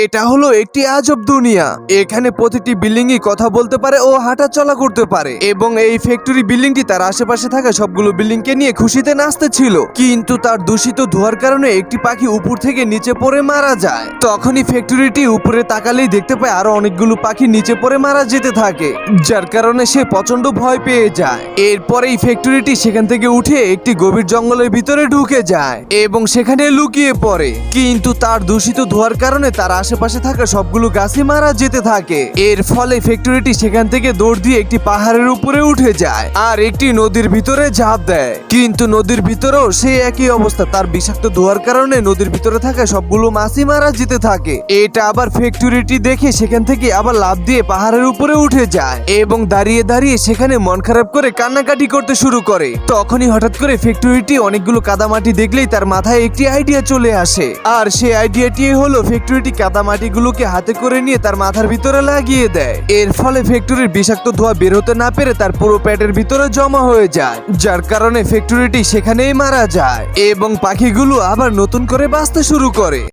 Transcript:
এটা হলো একটি আজব দুনিয়া। এখানে প্রতিটি বিল্ডিংই কথা বলতে পারে ও হাঁটা চলা করতে পারে। এবং এই ফ্যাক্টরি বিল্ডিংটি তার আশেপাশে থাকা সবগুলো বিল্ডিংকে নিয়ে খুশিতে নাচতে ছিল। কিন্তু তার দূষিত ধোয়ার কারণে একটি পাখি উপর থেকে নিচে পড়ে মারা যায়। তখনই ফ্যাক্টরিটি উপরে তাকালেই দেখতে পায় আরও অনেকগুলো পাখি নিচে পড়ে মারা যেতে থাকে, যার কারণে সে প্রচণ্ড ভয় পেয়ে যায়। এরপরে এই ফ্যাক্টরিটি সেখান থেকে উঠে একটি গভীর জঙ্গলের ভিতরে ঢুকে যায় এবং সেখানে লুকিয়ে পড়ে। কিন্তু তার দূষিত ধোয়ার কারণে তার আশেপাশে থাকা সবগুলো গাছই মারা যেতে থাকে। এর ফলে ফ্যাক্টরিটি সেখান থেকে দৌড় দিয়ে একটি পাহাড়ের উপরে উঠে যায় আর একটি নদীর ভিতরে ঝাঁপ দেয়। কিন্তু নদীর ভিতরেও সেই একই অবস্থা। তার বিষাক্ত ধোয়ার কারণে নদীর ভিতরে থাকা সবগুলো মাছই মারা যেতে থাকে। এটা আবার ফ্যাক্টরিটি দেখে সেখান থেকে আবার লাভ দিয়ে পাহাড়ের উপরে উঠে যায় এবং দাঁড়িয়ে দাঁড়িয়ে সেখানে মন খারাপ করে কান্নাকাটি করতে শুরু করে। তখনই হঠাৎ করে ফ্যাক্টরিটি অনেকগুলো কাদামাটি দেখলেই তার মাথায় একটি আইডিয়া চলে আসে। আর সেই আইডিয়াটি হলো ফ্যাক্টরিটি কাদামাটিগুলোকে হাতে করে নিয়ে তার মাথার ভিতরে লাগিয়ে দেয়। এর ফলে ফ্যাক্টরির বিষাক্ত ধোঁয়া বের হতে না পেরে তার পুরো প্যাটের ভিতরে জমা হয়ে যায়, যার কারণে ফ্যাক্টরিটি সেখানেই মারা যায় এবং পাখিগুলো আবার নতুন করে বাঁচতে শুরু করে।